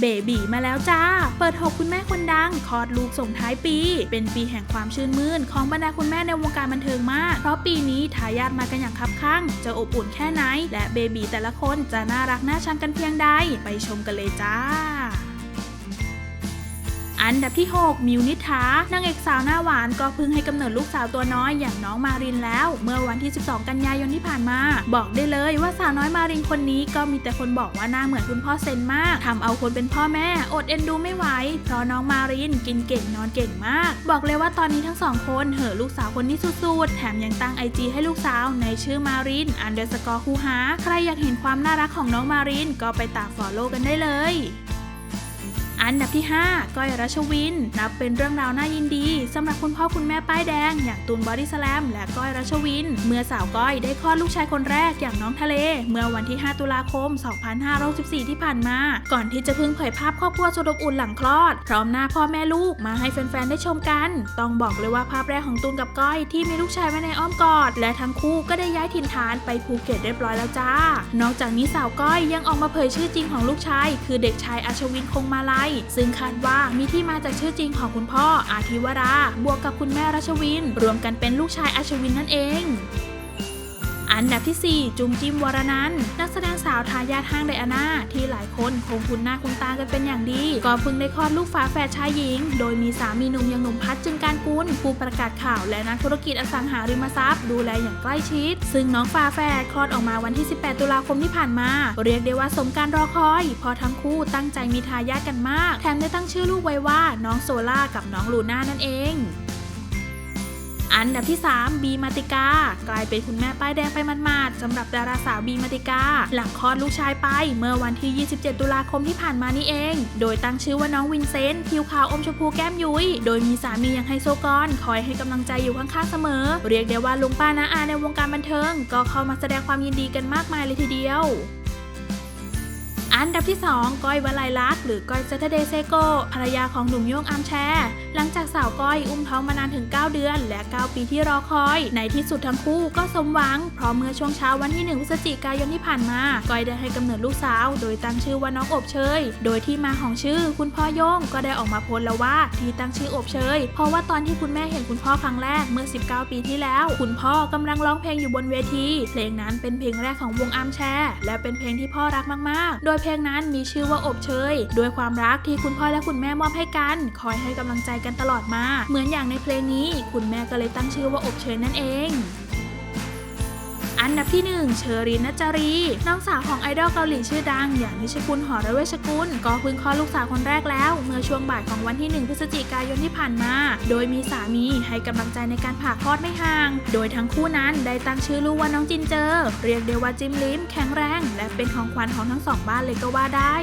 เบบีมาแล้วจ้า เปิดหกคุณแม่คนดังคลอดลูกส่งท้ายปี เป็นปีแห่งความชื่นมื่น ของบรรดาคุณแม่ในวงการบันเทิงมาก เพราะปีนี้ทายาทมากันอย่างคับคั่ง จะอบอุ่นแค่ไหน และเบบีแต่ละคนจะน่ารักน่าชังกันเพียงใด ไปชมกันเลยจ้า อันดับที่ 6 มิวนิษฐานางเอกสาวหน้าหวานก็เพิ่งให้กำเนิดลูกสาวตัวน้อยอย่างน้องมารินแล้ว เมื่อวันที่ 12 กันยายนที่ผ่านมา บอกได้เลยว่าสาวน้อยมารินคนนี้ก็มีแต่คนบอกว่าหน้าเหมือนคุณพ่อเซนมากทำเอาคนเป็นพ่อแม่ อดเอ็นดูไม่ไหวเพราะน้องมารินกินเก่งนอนเก่งมาก บอกเลยว่าตอนนี้ทั้งสองคนเห่อลูกสาวคนนี้สุดๆแถมยังตั้งไอจีให้ลูกสาวในชื่อมารินอันเดอร์สกอร์คูหาใครอยากเห็นความน่ารักของน้องมารินก็ไปตามฟอลโล่กันได้เลย อันดับที่ 5 ก้อยรัชวิน นับเป็นเรื่องราวน่ายินดีสำหรับคุณพ่อคุณแม่ป้ายแดง อย่างตูนบอดี้สแลมและก้อยรัชวิน เมื่อสาวก้อยได้คลอดลูกชายคนแรกอย่างน้องทะเล เมื่อวันที่ 5 ตุลาคม 2564 ที่ผ่านมา ก่อนที่จะพิ่งเผยภาพครอบครัวสุดอบอุ่นหลังคลอด พร้อมหน้าพ่อแม่ลูกมาให้แฟนๆได้ชมกัน ต้องบอกเลยว่าภาพแรกของตูนกับก้อยที่มีลูกชายไว้ในอ้อมกอด และทั้งคู่ก็ได้ย้ายถิ่นฐานไปภูเก็ตเรียบร้อยแล้วจ้า นอกจากนี้สาวก้อยยังออกมาเผยชื่อจริงของลูกชาย คือเด็กชายอาชวินคงมาลัยซึ่งคาดว่ามีที่มาจากชื่อจริงของคุณพ่ออาทิวรา บวกกับคุณแม่รัชวิน รวมกันเป็นลูกชายอาชวินนั่นเอง อันดับที่ 4 จุมจิมวรนันนักแสดงสาวทายาทห้างไดอาน่าที่หลายคนคงคุ้นหน้าคุ้นตากันเป็นอย่างดี ก็เพิ่งได้คลอดลูกฝาแฝดชายหญิง โดยมีสามีหนุ่มอย่างหนุ่มพัฒน์จึงการกุลผู้ประกาศข่าวและนักธุรกิจอสังหาริมทรัพย์ ดูแลอย่างใกล้ชิด ซึ่งน้องฝาแฝดคลอดออกมาวันที่ 18 ตุลาคมที่ผ่านมา เรียกได้ว่าสมการรอคอย พอทั้งคู่ตั้งใจมีทายาทกันมาก แถมได้ตั้งชื่อลูกไว้ว่าน้องโซล่ากับน้องลูน่านั่นเอง อันดับที่ 3 บีมาติกากลายเป็นคุณแม่ป้ายแดงไปมาดๆสำหรับดาราสาวบีมาติกา หลังคลอดลูกชายไปเมื่อวันที่ 27 ตุลาคมที่ผ่านมานี่เอง โดยตั้งชื่อว่าน้องวินเซนต์ผิวขาวอมชมพูแก้มยุย้ย โดยมีสามีอย่างไฮโซกรคอยให้กำลังใจอยู่ข้างๆเสมอ เรียกได้ว่าลุงป้าน้าอาในวงการบันเทิง ก็เข้ามาแสดงความยินดีกันมากมายเลยทีเดียว อันดับที่ 2 ก้อยวลัยลักษณ์หรือก้อยเซตเดเซโกภรรยาของหนุ่มโยงอามแชร์ หลังจากสาวก้อยอุ้มท้องมานานถึง 9 เดือน และ 9 ปีที่รอคอย ในที่สุดทั้งคู่ก็สมหวัง เพราะเมื่อช่วงเช้าวันที่1พฤศจิกายนที่ผ่านมา ก้อยได้ให้กำเนิดลูกสาว โดยตั้งชื่อว่าน้องอบเชย โดยที่มาของชื่อ คุณพ่อโยงก็ได้ออกมาโพสต์แล้วว่าที่ตั้งชื่ออบเชย เพราะว่าตอนที่คุณแม่เห็นคุณพ่อครั้งแรกเมื่อ 19 ปีที่แล้ว คุณพ่อกำลังร้องเพลงอยู่บนเวที เพลงนั้นเป็นเพลงแรกของวงอามแชร์และเป็นเพลงที่พ่อรักมากๆ โดยเพลงนั้นมีชื่อว่าอบเชยด้วยความรักที่คุณพ่อและคุณแม่มอบให้กัน คอยให้กำลังใจกันตลอดมา เหมือนอย่างในเพลงนี้ คุณแม่ก็เลยตั้งชื่อว่าอบเชยนั่นเอง อันดับที่ 1 เชอรีนนัจารี น้องสาวของไอดอลเกาหลีชื่อดัง อย่างนิชกุลหอระเวชกุลก็เพิ่งคลอดลูกสาวคนแรกแล้ว เมื่อช่วงบ่ายของวันที่ 1 พฤศจิกายนที่ผ่านมา โดยมีสามีให้กำลังใจในการผ่าคลอดไม่ห่าง โดยทั้งคู่นั้นได้ตั้งชื่อลูกว่าน้องจินเจอ เรียกได้ว่าจิมลิมแข็งแรง และเป็นของขวัญของทั้งสองบ้านเลยก็ว่าได้